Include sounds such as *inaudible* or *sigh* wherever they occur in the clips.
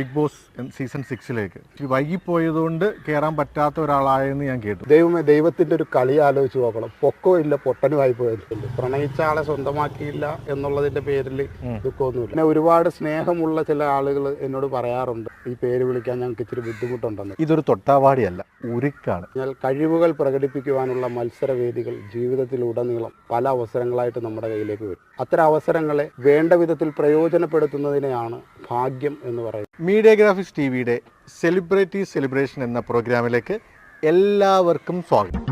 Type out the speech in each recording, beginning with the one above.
Big Boss season സിക്സിലേക്ക് വൈകിപ്പോയതുകൊണ്ട് കയറാൻ പറ്റാത്ത ഒരാളായെന്ന് ഞാൻ കേട്ടു. ദൈവമേ ദൈവത്തിന്റെ ഒരു കളി ആലോചിച്ച് നോക്കണം. പൊക്കോ ഇല്ല പൊട്ടനുമായി പോയിട്ടുണ്ട് പ്രണയിച്ച ആളെ സ്വന്തമാക്കിയില്ല എന്നുള്ളതിന്റെ പേരിൽ ദുഃഖമൊന്നുമില്ല. പിന്നെ ഒരുപാട് സ്നേഹമുള്ള ചില ആളുകൾ എന്നോട് പറയാറുണ്ട്. ഈ പേര് വിളിക്കാൻ ഞങ്ങൾക്ക് ഇച്ചിരി ബുദ്ധിമുട്ടുണ്ടെന്ന്. ഇതൊരു തൊട്ടാവാടിയല്ല ഉരുക്കാണ് എന്നാൽ കഴിവുകൾ പ്രകടിപ്പിക്കുവാനുള്ള മത്സരവേദികൾ ജീവിതത്തിലുടനീളം പല അവസരങ്ങളായിട്ട് നമ്മുടെ കയ്യിലേക്ക് വരും. അത്തരം അവസരങ്ങളെ വേണ്ട വിധത്തിൽ പ്രയോജനപ്പെടുത്തുന്നതിനെയാണ് ഭാഗ്യം എന്ന് പറയുന്നത്. മീഡിയ ഗ്രാഫിക്സ് ടി വിയുടെ സെലിബ്രിറ്റി സെലിബ്രേഷൻ എന്ന പ്രോഗ്രാമിലേക്ക് എല്ലാവർക്കും സ്വാഗതം.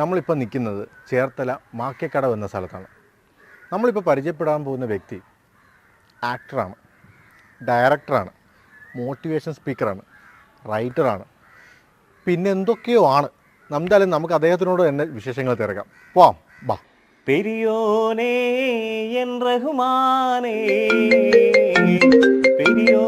നമ്മളിപ്പോൾ നിൽക്കുന്നത് ചേർത്തല മാക്കേക്കടവ് എന്ന സ്ഥലത്താണ്. നമ്മളിപ്പോൾ പരിചയപ്പെടാൻ പോകുന്ന വ്യക്തി ആക്ടറാണ് ഡയറക്ടറാണ് മോട്ടിവേഷൻ സ്പീക്കറാണ് റൈറ്ററാണ് പിന്നെ എന്തൊക്കെയോ ആണ്. എന്തായാലും നമുക്ക് അദ്ദേഹത്തിനോട് തന്നെ വിശേഷങ്ങൾ തിരക്കാം. പോവാം ബാ. பெரியோனே என் ரகுமானே பெரியோ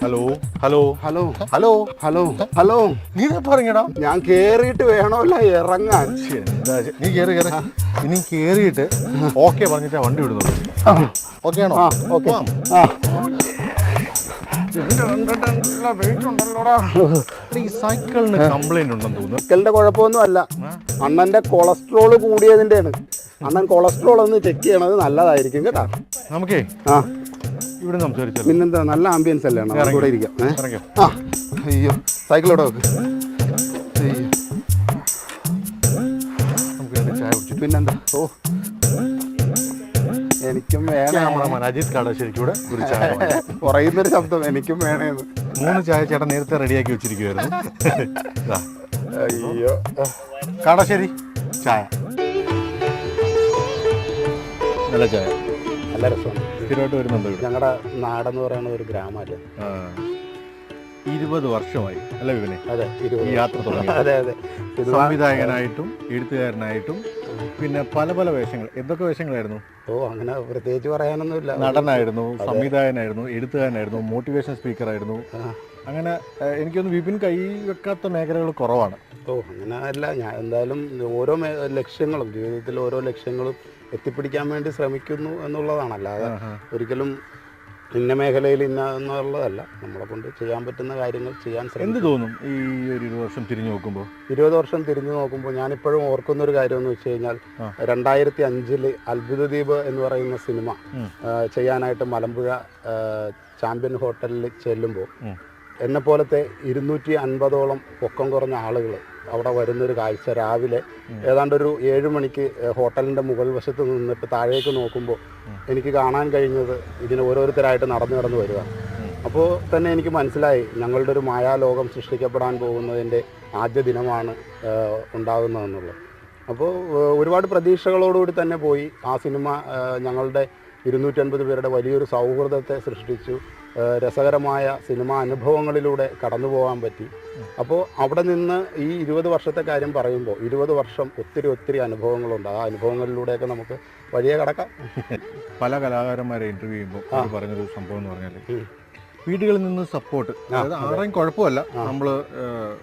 hello hello hello hello hello hello നീ പറഞ്ഞടാ ഞാൻ കേറിയിട്ട് വേണമല്ല ഇറങ്ങാൻ എന്താ ചെ- നീ കേറി കേറി ഇനി കേറിയിട്ട് ഓക്കെ പറഞ്ഞിട്ടാ വണ്ടി വിടുന്നത് ഓക്കെ ആണോ ആ, okay. പോവാം. ആ എടാ, ഈ സൈക്കിളിന് കംപ്ലൈന്റ് ഉണ്ടെന്ന് തോന്നുന്നു ഒരിക്കലിന്റെ കുഴപ്പമൊന്നും അല്ല അണ്ണന്റെ കൊളസ്ട്രോൾ കൂടിയതിന്റെയാണ്. അണ്ണൻ കൊളസ്ട്രോൾ ഒന്ന് ചെക്ക് ചെയ്യണത് നല്ലതായിരിക്കും കേട്ടാ. നമുക്കേ ആ. ഇവിടെ സംസാരിച്ചു പിന്നെന്താ നല്ല ആംബിയൻസ് അല്ലേ കൂടെ ഇരിക്കാം? ആ. അയ്യോ കുടിച്ചിട്ട് പിന്നെന്താ? ഓ. എനിക്കും വേണം. നമ്മുടെ മനാജിത് കടശ്ശേരി കൂടെ ഒരു ചായ *laughs* വാങ്ങി. ശബ്ദം എനിക്കും വേണേന്ന് മൂന്ന് ചായ ചേട്ടൻ നേരത്തെ റെഡിയാക്കി വെച്ചിരിക്കുവായിരുന്നു. അയ്യോ. കടശ്ശേരി ചായ. നല്ല ചായ. നല്ല രസമാണ് സ്ഥിരമായിട്ട് വരുന്നുണ്ട് ഞങ്ങളുടെ നാടെന്ന് പറയുന്ന ഒരു ഗ്രാമമല്ലേ. ഇരുപത് വർഷമായി അല്ലേ വിപിനെ? അതെ ഈ യാത്ര തുടങ്ങി. അതെ അതെ. സംവിധായകനായിട്ടും എഴുത്തുകാരനായിട്ടും പിന്നെ പല പല വേഷങ്ങൾ. എന്തൊക്കെ വേഷങ്ങളായിരുന്നു? ഓ അങ്ങനെ പ്രത്യേകിച്ച് പറയാനൊന്നുമില്ല. നടനായിരുന്നു സംവിധായകനായിരുന്നു എഴുത്തുകാരനായിരുന്നു മോട്ടിവേഷൻ സ്പീക്കറായിരുന്നു ആയിരുന്നു. അങ്ങനെ എനിക്കൊന്ന് വിപിൻ കൈ വെക്കാത്ത മേഖലകൾ കുറവാണ്. ഓ അങ്ങനെ അല്ല. ഞാൻ എന്തായാലും ഓരോ ലക്ഷ്യങ്ങളും ജീവിതത്തിൽ ഓരോ ലക്ഷ്യങ്ങളും എത്തിപ്പിടിക്കാൻ വേണ്ടി ശ്രമിക്കുന്നു എന്നുള്ളതാണ്. അല്ലാതെ ഒരിക്കലും ഇന്ന മേഖലയിൽ ഇന്ന എന്നുള്ളതല്ല. നമ്മളെ കൊണ്ട് ചെയ്യാൻ പറ്റുന്ന കാര്യങ്ങൾ ചെയ്യാൻ എന്ത് തോന്നും ഈ ഒരു ഇരുപത് വർഷം തിരിഞ്ഞു നോക്കുമ്പോൾ? ഇരുപത് വർഷം തിരിഞ്ഞു നോക്കുമ്പോൾ ഞാനിപ്പോഴും ഓർക്കുന്ന ഒരു കാര്യം എന്ന് വെച്ച് കഴിഞ്ഞാൽ. രണ്ടായിരത്തി അഞ്ചിൽ അത്ഭുതദ്വീപ് എന്ന് പറയുന്ന സിനിമ ചെയ്യാനായിട്ട് മലമ്പുഴ ചാമ്പ്യൻ ഹോട്ടലിൽ ചെല്ലുമ്പോൾ എന്നെപ്പോലത്തെ എന്നെ പോലത്തെ ഇരുന്നൂറ്റി അൻപതോളം പൊക്കം കുറഞ്ഞ ആളുകൾ അവിടെ വരുന്നൊരു കാഴ്ച രാവിലെ. ഏതാണ്ട് ഒരു ഏഴ് മണിക്ക് ഹോട്ടലിന്റെ മുകൾ വശത്ത് നിന്നിട്ട് താഴേക്ക് നോക്കുമ്പോൾ എനിക്ക് കാണാൻ കഴിഞ്ഞത് ഇതിന് ഓരോരുത്തരായിട്ട് നടന്നു നടന്ന് വരിക. അപ്പോൾ തന്നെ എനിക്ക് മനസ്സിലായി ഞങ്ങളുടെ ഒരു മായാലോകം സൃഷ്ടിക്കപ്പെടാൻ പോകുന്നതിന്റെ ആദ്യ ദിനമാണ് ഉണ്ടാകുന്നതെന്നുള്ളത്. അപ്പോൾ ഒരുപാട് പ്രതീക്ഷകളോടുകൂടി തന്നെ പോയി ആ സിനിമ ഞങ്ങളുടെ ഇരുന്നൂറ്റൻപത് പേരുടെ വലിയൊരു സൗഹൃദത്തെ സൃഷ്ടിച്ചു. രസകരമായ സിനിമാ അനുഭവങ്ങളിലൂടെ കടന്നു പോകാൻ പറ്റി. അപ്പോൾ അവിടെ നിന്ന് ഈ ഇരുപത് വർഷത്തെ കാര്യം പറയുമ്പോൾ ഇരുപത് വർഷം ഒത്തിരി ഒത്തിരി അനുഭവങ്ങളുണ്ട്. ആ അനുഭവങ്ങളിലൂടെയൊക്കെ നമുക്ക് വഴിയെ കടക്കാം. പല കലാകാരന്മാരെ ഇന്റർവ്യൂ ചെയ്യുമ്പോൾ പറഞ്ഞൊരു സംഭവം എന്ന് പറഞ്ഞാൽ. വീടുകളിൽ നിന്ന് സപ്പോർട്ട് അതായത് ആരെയും കുഴപ്പമല്ല. നമ്മൾ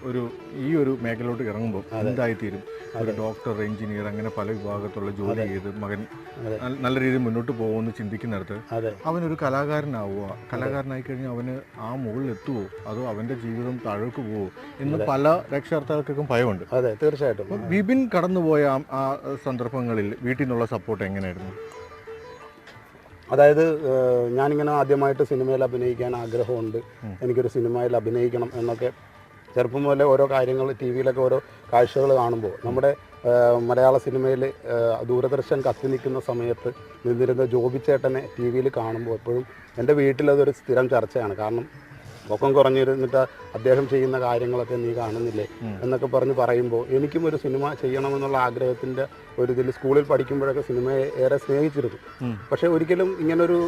ഒരു ഈ ഒരു മേഖലയിലോട്ട് ഇറങ്ങുമ്പോൾ എന്തായിത്തീരും? ഒരു ഡോക്ടർ എഞ്ചിനീയർ അങ്ങനെ പല വിഭാഗത്തുള്ള ജോലി ചെയ്ത് മകൻ നല്ല- രീതിയിൽ മുന്നോട്ട് പോകുമെന്ന് ചിന്തിക്കുന്നിടത്ത് അവനൊരു കലാകാരനാവുക. കലാകാരനായി കഴിഞ്ഞാൽ അവന് ആ മുകളിൽ എത്തുവോ? അതോ അവന്റെ ജീവിതം താഴേക്ക് പോവോ? എന്ന് പല രക്ഷകർത്താക്കൾക്കും ഭയമുണ്ട്. അതെ തീർച്ചയായിട്ടും. വിപിൻ കടന്നുപോയ ആ- ആ സന്ദർഭങ്ങളിൽ വീട്ടിൽ നിന്നുള്ള സപ്പോർട്ട് എങ്ങനെയായിരുന്നു? അതായത് ഞാനിങ്ങനെ ആദ്യമായിട്ട് സിനിമയിൽ അഭിനയിക്കാൻ ആഗ്രഹമുണ്ട്. എനിക്കൊരു സിനിമയിൽ അഭിനയിക്കണം എന്നൊക്കെ. ചെറുപ്പം മുതലേ ഓരോ കാര്യങ്ങൾ ടി വിയിലൊക്കെ ഓരോ കാഴ്ചകൾ കാണുമ്പോൾ നമ്മുടെ മലയാള സിനിമയിൽ ദൂരദർശൻ കത്തി നിൽക്കുന്ന സമയത്ത് നിന്നിരുന്ന ജോബി ചേട്ടനെ ടി വിയിൽ കാണുമ്പോൾ എപ്പോഴും എന്റെ വീട്ടിലതൊരു സ്ഥിരം ചർച്ചയാണ്. കാരണം പൊക്കം കുറഞ്ഞിരുന്നിട്ട് അദ്ദേഹം ചെയ്യുന്ന കാര്യങ്ങളൊക്കെ നീ കാണുന്നില്ലേ എന്നൊക്കെ പറഞ്ഞ് പറയുമ്പോൾ എനിക്കും ഒരു സിനിമ ചെയ്യണമെന്നുള്ള ആഗ്രഹത്തിന്റെ ഒരു ഇതിൽ സ്കൂളിൽ പഠിക്കുമ്പോഴൊക്കെ സിനിമയെ ഏറെ സ്നേഹിച്ചിരുന്നു. പക്ഷേ ഒരിക്കലും ഇങ്ങനൊരു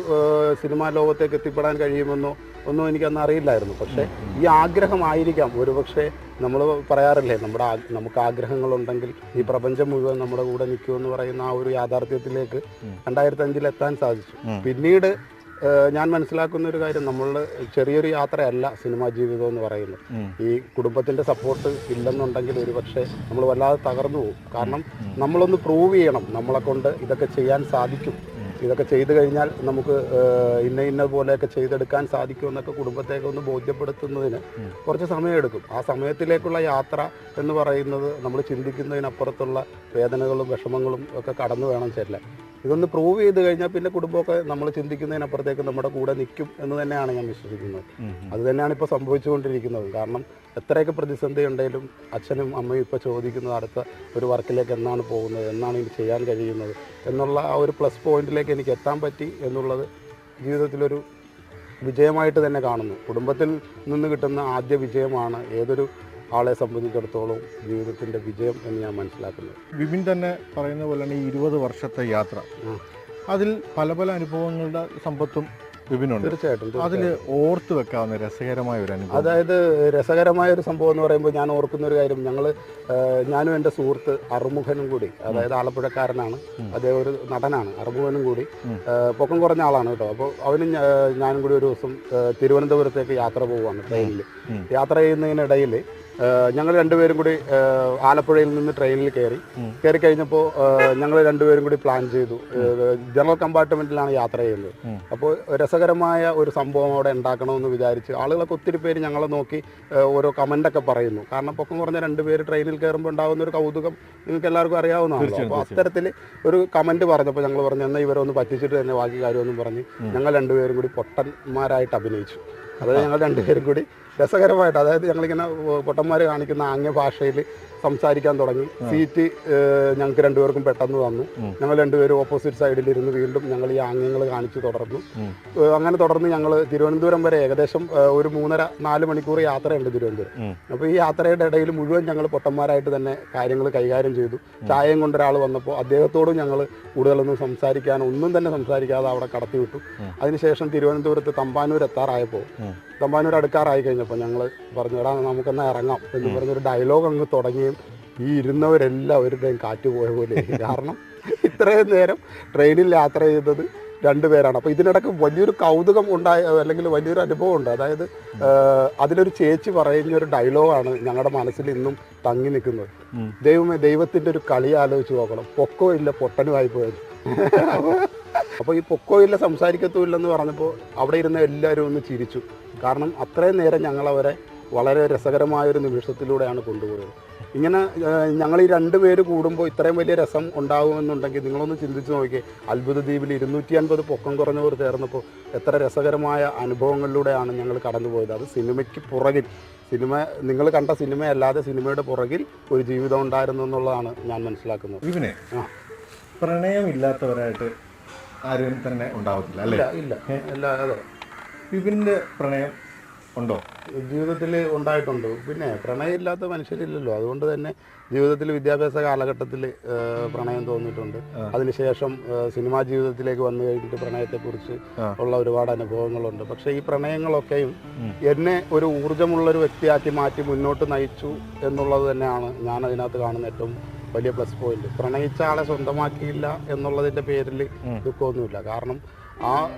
സിനിമാ ലോകത്തേക്ക് എത്തിപ്പെടാൻ കഴിയുമെന്നോ ഒന്നും എനിക്കന്ന് അറിയില്ലായിരുന്നു. പക്ഷേ ഈ ആഗ്രഹമായിരിക്കാം. ഒരുപക്ഷെ നമ്മൾ പറയാറില്ലേ നമ്മുടെ നമുക്ക് ആഗ്രഹങ്ങളുണ്ടെങ്കിൽ ഈ പ്രപഞ്ചം മുഴുവൻ നമ്മുടെ കൂടെ നിൽക്കുമെന്ന് പറയുന്ന ആ ഒരു യാഥാർത്ഥ്യത്തിലേക്ക് രണ്ടായിരത്തി അഞ്ചിൽ എത്താൻ സാധിച്ചു പിന്നീട് ഞാൻ മനസ്സിലാക്കുന്ന ഒരു കാര്യം നമ്മൾ ചെറിയൊരു യാത്രയല്ല സിനിമാ ജീവിതം എന്ന് പറയുന്നത്. ഈ കുടുംബത്തിന്റെ സപ്പോർട്ട് ഇല്ലെന്നുണ്ടെങ്കിൽ ഒരു പക്ഷേ നമ്മൾ വല്ലാതെ തകർന്നു പോകും. കാരണം നമ്മളൊന്ന് പ്രൂവ് ചെയ്യണം നമ്മളെ കൊണ്ട് ഇതൊക്കെ ചെയ്യാൻ സാധിക്കും. ഇതൊക്കെ ചെയ്തു കഴിഞ്ഞാൽ നമുക്ക് ഇന്ന ഇന്ന പോലെയൊക്കെ ചെയ്തെടുക്കാൻ സാധിക്കുമെന്നൊക്കെ കുടുംബത്തേക്ക് ഒന്ന് ബോധ്യപ്പെടുത്തുന്നതിന് കുറച്ച് സമയമെടുക്കും. ആ സമയത്തിലേക്കുള്ള യാത്ര എന്ന് പറയുന്നത് നമ്മൾ ചിന്തിക്കുന്നതിനപ്പുറത്തുള്ള വേദനകളും വിഷമങ്ങളും ഒക്കെ കടന്നു വേണം ചെല്ലാൻ. ഇതൊന്ന് പ്രൂവ് ചെയ്ത് കഴിഞ്ഞാൽ പിന്നെ കുടുംബമൊക്കെ നമ്മൾ ചിന്തിക്കുന്നതിനപ്പുറത്തേക്ക് നമ്മുടെ കൂടെ നിൽക്കും എന്ന് തന്നെയാണ് ഞാൻ വിശ്വസിക്കുന്നത്. അത് തന്നെയാണ് ഇപ്പോൾ സംഭവിച്ചുകൊണ്ടിരിക്കുന്നത്. കാരണം എത്രയൊക്കെ പ്രതിസന്ധി ഉണ്ടെങ്കിലും അച്ഛനും അമ്മയും ഇപ്പോൾ ചോദിക്കുന്നത് അടുത്ത ഒരു വർക്കിലേക്ക് എന്നാണ് പോകുന്നത് എന്നാണ് ഇനി ചെയ്യാൻ കഴിയുന്നത് എന്നുള്ള ആ ഒരു പ്ലസ് പോയിന്റിലേക്ക് എനിക്ക് എത്താൻ പറ്റി എന്നുള്ളത് ജീവിതത്തിലൊരു വിജയമായിട്ട് തന്നെ കാണുന്നു. കുടുംബത്തിൽ നിന്ന് കിട്ടുന്ന ആദ്യ വിജയമാണ് ഏതൊരു ആളെ സംബന്ധിച്ചിടത്തോളം ജീവിതത്തിന്റെ വിജയം എന്ന് ഞാൻ മനസ്സിലാക്കുന്നത്. വിപിൻ തന്നെ പറയുന്ന പോലെ തന്നെ ഈ ഇരുപത് വർഷത്തെ യാത്ര. അതിൽ പല പല അനുഭവങ്ങളുടെ സമ്പത്തും വിപിനുണ്ട്. തീർച്ചയായിട്ടും അതിൽ ഓർത്ത് വെക്കാവുന്ന രസകരമായ ഒരു അനുഭവം. അതായത് രസകരമായ ഒരു സംഭവം എന്ന് പറയുമ്പോൾ ഞാൻ ഓർക്കുന്ന ഒരു കാര്യം ഞങ്ങൾ ഞാനും എന്റെ സുഹൃത്ത് അറുമുഖനും കൂടി അതായത് ആലപ്പുഴക്കാരനാണ് അദ്ദേഹം ഒരു നടനാണ് അറുമുഖനും കൂടി പൊക്കം കുറഞ്ഞ ആളാണ് കേട്ടോ. അപ്പോൾ അവനും ഞാനും കൂടി ഒരു ദിവസം തിരുവനന്തപുരത്തേക്ക് യാത്ര പോവുകയാണ് ട്രെയിനിൽ യാത്ര ചെയ്യുന്നതിനിടയിൽ ഞങ്ങൾ രണ്ടുപേരും കൂടി ആലപ്പുഴയിൽ നിന്ന് ട്രെയിനിൽ കയറി. കയറി കഴിഞ്ഞപ്പോൾ ഞങ്ങൾ രണ്ടുപേരും കൂടി പ്ലാൻ ചെയ്തു. ജനറൽ കമ്പാർട്ട്മെന്റിലാണ് യാത്ര ചെയ്യുന്നത്. അപ്പോൾ രസകരമായ ഒരു സംഭവം അവിടെ ഉണ്ടാക്കണമെന്ന് വിചാരിച്ച് ആളുകളൊക്കെ ഒത്തിരി പേര് ഞങ്ങളെ നോക്കി ഓരോ കമന്റൊക്കെ പറയുന്നു. കാരണം പൊക്കം കുറഞ്ഞ രണ്ടുപേര് ട്രെയിനിൽ കയറുമ്പോൾ ഉണ്ടാകുന്ന ഒരു കൗതുകം നിങ്ങൾക്ക് എല്ലാവർക്കും അറിയാവുന്നതാണ് അപ്പോൾ അത്തരത്തിൽ ഒരു കമന്റ് പറഞ്ഞപ്പോൾ ഞങ്ങൾ പറഞ്ഞു എന്നാൽ ഇവരൊന്ന് പറ്റിച്ചിട്ട് തന്നെ ബാക്കി കാര്യമൊന്നും പറഞ്ഞ് ഞങ്ങൾ രണ്ടുപേരും കൂടി പൊട്ടന്മാരായിട്ട് അഭിനയിച്ചു. അതായത് ഞങ്ങൾ രണ്ടുപേരും കൂടി രസകരമായിട്ട്. അതായത് ഞങ്ങളിങ്ങനെ പൊട്ടന്മാർ കാണിക്കുന്ന ആംഗ്യ ഭാഷയിൽ സംസാരിക്കാൻ തുടങ്ങി. സീറ്റ് ഞങ്ങൾക്ക് രണ്ടുപേർക്കും പെട്ടെന്ന് തന്നു. ഞങ്ങൾ രണ്ടുപേരും ഓപ്പോസിറ്റ് സൈഡിലിരുന്ന് വീണ്ടും ഞങ്ങൾ ഈ ആംഗ്യങ്ങൾ കാണിച്ചു തുടർന്നു. അങ്ങനെ തുടർന്ന് ഞങ്ങൾ തിരുവനന്തപുരം വരെ ഏകദേശം ഒരു മൂന്നര നാല് മണിക്കൂർ യാത്രയുണ്ട് തിരുവനന്തപുരം. അപ്പോൾ ഈ യാത്രയുടെ ഇടയിൽ മുഴുവൻ ഞങ്ങൾ പൊട്ടന്മാരായിട്ട് തന്നെ കാര്യങ്ങൾ കൈകാര്യം ചെയ്തു. ചായയും കൊണ്ടൊരാൾ വന്നപ്പോൾ അദ്ദേഹത്തോടും ഞങ്ങൾ കൂടുതലൊന്നും സംസാരിക്കാൻ ഒന്നും തന്നെ സംസാരിക്കാതെ അവിടെ കടത്തിവിട്ടു അതിനുശേഷം തിരുവനന്തപുരത്ത് തമ്പാനൂർ എത്താറായപ്പോൾ തമ്പാനൂർ അടുക്കാറായി കഴിഞ്ഞപ്പോൾ ഞങ്ങൾ പറഞ്ഞു എടാ നമുക്കെന്നാ ഇറങ്ങാം എന്ന് പറഞ്ഞൊരു ഡയലോഗ് അങ്ങ് തുടങ്ങിയും ഈ ഇരുന്നവരെല്ലാവരുടെയും കാറ്റ് പോയ പോലെ. കാരണം ഇത്രയും നേരം ട്രെയിനിൽ യാത്ര ചെയ്തത് രണ്ടുപേരാണ് അപ്പോൾ ഇതിനിടയ്ക്ക് വലിയൊരു കൗതുകം ഉണ്ടായ അല്ലെങ്കിൽ വലിയൊരു അനുഭവം ഉണ്ട്. അതായത് അതിലൊരു ചേച്ചി പറയുന്ന ഒരു ഡയലോഗാണ് ഞങ്ങളുടെ മനസ്സിൽ ഇന്നും തങ്ങി നിൽക്കുന്നത്. ദൈവമേ ദൈവത്തിന്റെ ഒരു കളി ആലോചിച്ച് നോക്കണം. പൊക്കോ ഇല്ല പൊട്ടനുമായി പോയത്. അപ്പോൾ ഈ പൊക്കോ ഇല്ല സംസാരിക്കത്തുമില്ലെന്ന് പറഞ്ഞപ്പോൾ അവിടെ ഇരുന്ന എല്ലാവരും ഒന്ന് ചിരിച്ചു. കാരണം അത്രയും നേരം ഞങ്ങളവരെ അവരെ വളരെ രസകരമായൊരു നിമിഷത്തിലൂടെയാണ് കൊണ്ടുപോയത്. ഇങ്ങനെ ഞങ്ങൾ ഈ രണ്ട് പേര് കൂടുമ്പോൾ ഇത്രയും വലിയ രസം ഉണ്ടാകുമെന്നുണ്ടെങ്കിൽ നിങ്ങളൊന്ന് ചിന്തിച്ച് നോക്കിയേ. അത്ഭുത ദ്വീപിൽ ഇരുന്നൂറ്റി അൻപത് പൊക്കം കുറഞ്ഞവർ ചേർന്നപ്പോൾ എത്ര രസകരമായ അനുഭവങ്ങളിലൂടെയാണ് ഞങ്ങൾ കടന്നുപോയത്. അത് സിനിമയ്ക്ക് പുറകിൽ സിനിമ നിങ്ങൾ കണ്ട സിനിമയല്ലാതെ സിനിമയുടെ പുറകിൽ ഒരു ജീവിതം ഉണ്ടായിരുന്നു എന്നുള്ളതാണ് ഞാൻ മനസ്സിലാക്കുന്നത്. ഇവനെ. പ്രണയമില്ലാത്തവരായിട്ട് ആരും തന്നെ ഉണ്ടാവത്തില്ല അല്ലേ? ഇല്ല ഇല്ല. ഇല്ല അതെ. വിപിന്റെ പ്രണയം ഉണ്ടോ? ജീവിതത്തിൽ ഉണ്ടായിട്ടുണ്ട്. പിന്നെ പ്രണയമില്ലാത്ത മനുഷ്യരില്ലല്ലോ. അതുകൊണ്ട് തന്നെ ജീവിതത്തിൽ വിദ്യാഭ്യാസ കാലഘട്ടത്തിൽ പ്രണയം തോന്നിയിട്ടുണ്ട്. അതിനുശേഷം സിനിമാ ജീവിതത്തിലേക്ക് വന്നു കഴിഞ്ഞിട്ട് പ്രണയത്തെക്കുറിച്ച് ഉള്ള ഒരുപാട് അനുഭവങ്ങളുണ്ട്. പക്ഷേ ഈ പ്രണയങ്ങളൊക്കെയും എന്നെ ഒരു ഊർജമുള്ള ഒരു വ്യക്തിയാക്കി മാറ്റി മുന്നോട്ട് നയിച്ചു എന്നുള്ളത് തന്നെയാണ് ഞാൻ അതിനകത്ത് കാണുന്ന ഏറ്റവും വലിയ പ്ലസ് പോയിന്റ്. പ്രണയിച്ച ആളെ സ്വന്തമാക്കിയില്ല എന്നുള്ളതിന്റെ പേരിൽ ദുഃഖമൊന്നുമില്ല. കാരണം ആ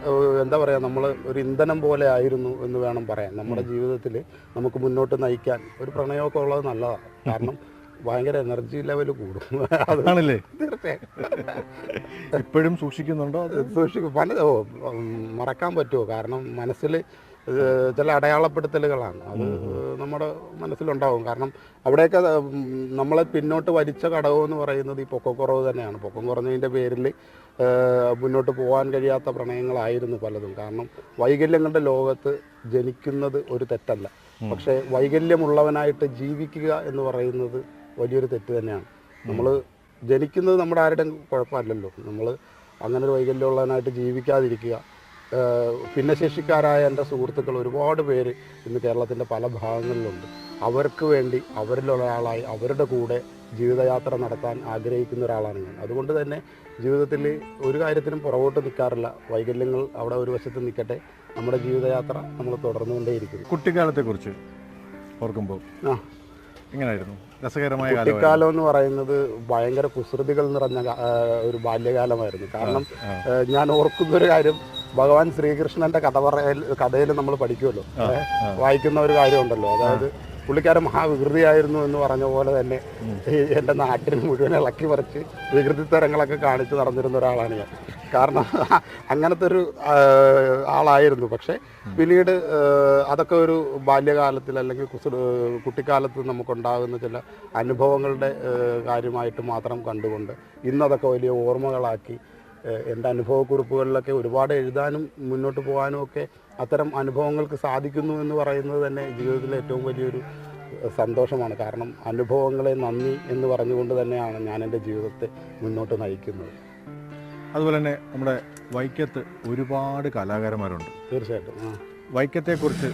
എന്താ പറയുക നമ്മൾ ഒരു ഇന്ധനം പോലെ ആയിരുന്നു എന്ന് വേണം പറയാൻ. നമ്മുടെ ജീവിതത്തിൽ നമുക്ക് മുന്നോട്ട് നയിക്കാൻ ഒരു പ്രണയമൊക്കെ ഉള്ളത് നല്ലതാണ്. കാരണം ഭയങ്കര എനർജി ലെവൽ കൂടും. ഇപ്പോഴും സൂക്ഷിക്കുന്നുണ്ടോ സൂക്ഷിക്കും. പല മറക്കാൻ പറ്റുമോ? കാരണം മനസ്സിൽ ചില അടയാളപ്പെടുത്തലുകളാണ്. അത് നമ്മുടെ മനസ്സിലുണ്ടാവും. കാരണം അവിടെയൊക്കെ നമ്മളെ പിന്നോട്ട് വലിച്ച ഘടകം എന്ന് പറയുന്നത് ഈ പൊക്കക്കുറവ് തന്നെയാണ്. പൊക്കം കുറഞ്ഞതിന്റെ പേരിൽ മുന്നോട്ട് പോകാൻ കഴിയാത്ത പ്രണയങ്ങളായിരുന്നു പലതും. കാരണം വൈകല്യങ്ങളുടെ ലോകത്ത് ജനിക്കുന്നത് ഒരു തെറ്റല്ല. പക്ഷേ വൈകല്യമുള്ളവനായിട്ട് ജീവിക്കുക എന്ന് പറയുന്നത് വലിയൊരു തെറ്റ് തന്നെയാണ്. നമ്മൾ ജനിക്കുന്നത് നമ്മുടെ ആരുടെയും കുഴപ്പമല്ലല്ലോ. നമ്മൾ അങ്ങനെ ഒരു വൈകല്യമുള്ളവനായിട്ട് ജീവിക്കാതിരിക്കുക ഭിന്നശേഷിക്കാരായ എന്റെ സുഹൃത്തുക്കൾ ഒരുപാട് പേര് ഇന്ന് കേരളത്തിന്റെ പല ഭാഗങ്ങളിലുണ്ട്. അവർക്ക് വേണ്ടി അവരിലുള്ള ഒരാളായി അവരുടെ കൂടെ ജീവിതയാത്ര നടത്താൻ ആഗ്രഹിക്കുന്ന ഒരാളാണ് ഞാൻ. അതുകൊണ്ട് തന്നെ ജീവിതത്തിൽ ഒരു കാര്യത്തിനും പുറകോട്ട് നിൽക്കാറില്ല. വൈകല്യങ്ങൾ അവിടെ ഒരു വശത്ത് നിൽക്കട്ടെ. നമ്മുടെ ജീവിതയാത്ര നമ്മൾ തുടർന്നുകൊണ്ടേയിരിക്കും കുട്ടിക്കാലത്തെക്കുറിച്ച് ഓർക്കുമ്പോൾ ആ. എങ്ങനെയായിരുന്നു രസകരമായ കാലം കുട്ടിക്കാലം എന്ന് പറയുന്നത് ഭയങ്കര കുസൃതികൾ നിറഞ്ഞ ഒരു ബാല്യകാലമായിരുന്നു. കാരണം ഞാൻ ഓർക്കുന്ന ഒരു കാര്യം ഭഗവാൻ ശ്രീകൃഷ്ണന്റെ കഥ പറയൽ കഥയിൽ നമ്മൾ പഠിക്കുമല്ലോ. വായിക്കുന്ന ഒരു കാര്യമുണ്ടല്ലോ. അതായത് പുള്ളിക്കാരൻ മഹാവികൃതിയായിരുന്നു എന്ന് പറഞ്ഞ പോലെ തന്നെ ഈ എന്റെ നാട്ടിൽ മുഴുവൻ ഇളക്കി പറിച്ച് വികൃതി തരങ്ങളൊക്കെ കാണിച്ചു നടന്നിരുന്ന ഒരാളാണ് ഞാൻ. കാരണം അങ്ങനത്തെ ഒരു ആളായിരുന്നു. പക്ഷേ പിന്നീട് അതൊക്കെ ഒരു ബാല്യകാലത്തിൽ അല്ലെങ്കിൽ കുട്ടിക്കാലത്ത് നമുക്കുണ്ടാകുന്ന ചില അനുഭവങ്ങളുടെ കാര്യമായിട്ട് മാത്രം കണ്ടുകൊണ്ട് ഇന്നതൊക്കെ വലിയ ഓർമ്മകളാക്കി എന്റെ അനുഭവക്കുറിപ്പുകളിലൊക്കെ ഒരുപാട് എഴുതാനും മുന്നോട്ട് പോകാനും ഒക്കെ അത്തരം അനുഭവങ്ങൾക്ക് സാധിക്കുന്നു എന്ന് പറയുന്നത് തന്നെ ജീവിതത്തിലെ ഏറ്റവും വലിയൊരു സന്തോഷമാണ്. കാരണം അനുഭവങ്ങളെ നന്ദി എന്ന് പറഞ്ഞുകൊണ്ട് തന്നെയാണ് ഞാൻ എന്റെ ജീവിതത്തെ മുന്നോട്ട് നയിക്കുന്നത്. അതുപോലെ തന്നെ നമ്മുടെ വൈക്കത്ത് ഒരുപാട് കലാകാരന്മാരുണ്ട്. തീർച്ചയായിട്ടും. വൈക്കത്തെക്കുറിച്ച്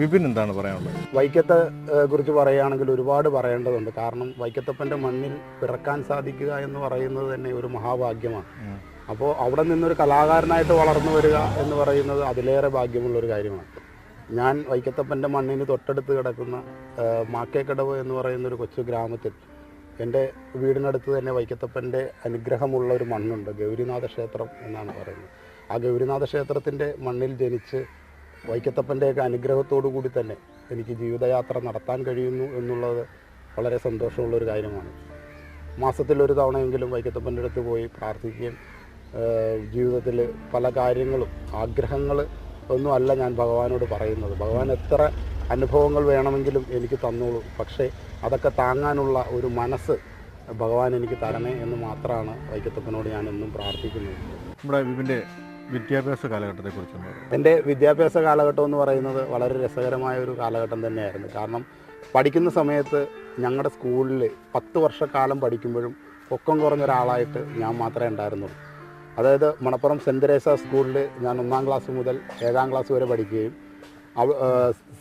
വിപിൻ എന്താണ് പറയാനുള്ളത്? വൈക്കത്തെ കുറിച്ച് പറയുകയാണെങ്കിൽ ഒരുപാട് പറയേണ്ടതുണ്ട്. കാരണം വൈക്കത്തപ്പന്റെ മണ്ണിൽ പിറക്കാൻ സാധിക്കുക എന്ന് പറയുന്നത് തന്നെ ഒരു മഹാഭാഗ്യമാണ്. അപ്പോൾ അവിടെ നിന്നൊരു കലാകാരനായിട്ട് വളർന്നു വരിക എന്ന് പറയുന്നത് അതിലേറെ ഭാഗ്യമുള്ളൊരു കാര്യമാണ്. ഞാൻ വൈക്കത്തപ്പന്റെ മണ്ണിന് തൊട്ടടുത്ത് കിടക്കുന്ന മാക്കേക്കടവ് എന്ന് പറയുന്ന ഒരു കൊച്ചു ഗ്രാമത്തിൽ എന്റെ വീടിനടുത്ത് തന്നെ വൈക്കത്തപ്പന്റെ അനുഗ്രഹമുള്ള ഒരു മണ്ണുണ്ട് ഗൗരിനാഥ ക്ഷേത്രം എന്നാണ് പറയുന്നത്. ആ ഗൗരിനാഥ ക്ഷേത്രത്തിന്റെ മണ്ണിൽ ജനിച്ച് വൈക്കത്തപ്പന്റെയൊക്കെ അനുഗ്രഹത്തോടു കൂടി തന്നെ എനിക്ക് ജീവിതയാത്ര നടത്താൻ കഴിയുന്നു എന്നുള്ളത് വളരെ സന്തോഷമുള്ളൊരു കാര്യമാണ്. മാസത്തിൽ ഒരു തവണയെങ്കിലും വൈക്കത്തപ്പന്റെ അടുത്ത് പോയി പ്രാർത്ഥിക്കുകയും ജീവിതത്തിൽ പല കാര്യങ്ങളും ആഗ്രഹങ്ങൾ ഒന്നുമല്ല ഞാൻ ഭഗവാനോട് പറയുന്നത്. ഭഗവാൻ എത്ര അനുഭവങ്ങൾ വേണമെങ്കിലും എനിക്ക് തന്നോളൂ. പക്ഷേ അതൊക്കെ താങ്ങാനുള്ള ഒരു മനസ്സ് ഭഗവാൻ എനിക്ക് തരണേ എന്ന് മാത്രമാണ് വൈക്കത്തപ്പനോട് ഞാൻ എന്നും പ്രാർത്ഥിക്കുന്നത്. നമ്മുടെ വിപിന്റെ വിദ്യാഭ്യാസ കാലഘട്ടത്തെക്കുറിച്ച് കുറിച്ച് എന്റെ വിദ്യാഭ്യാസ കാലഘട്ടം എന്ന് പറയുന്നത് വളരെ രസകരമായ ഒരു കാലഘട്ടം തന്നെയായിരുന്നു. കാരണം പഠിക്കുന്ന സമയത്ത് ഞങ്ങളുടെ സ്കൂളിൽ പത്ത് വർഷക്കാലം പഠിക്കുമ്പോഴും പൊക്കം കുറഞ്ഞ ഒരാളായിട്ട് ഞാൻ മാത്രമേ ഉണ്ടായിരുന്നുള്ളൂ. അതായത് മണപ്പുറം സെന്റ് തെരേസ സ്കൂളിൽ ഞാൻ ഒന്നാം ക്ലാസ് മുതൽ ഏഴാം ക്ലാസ് വരെ പഠിക്കുകയും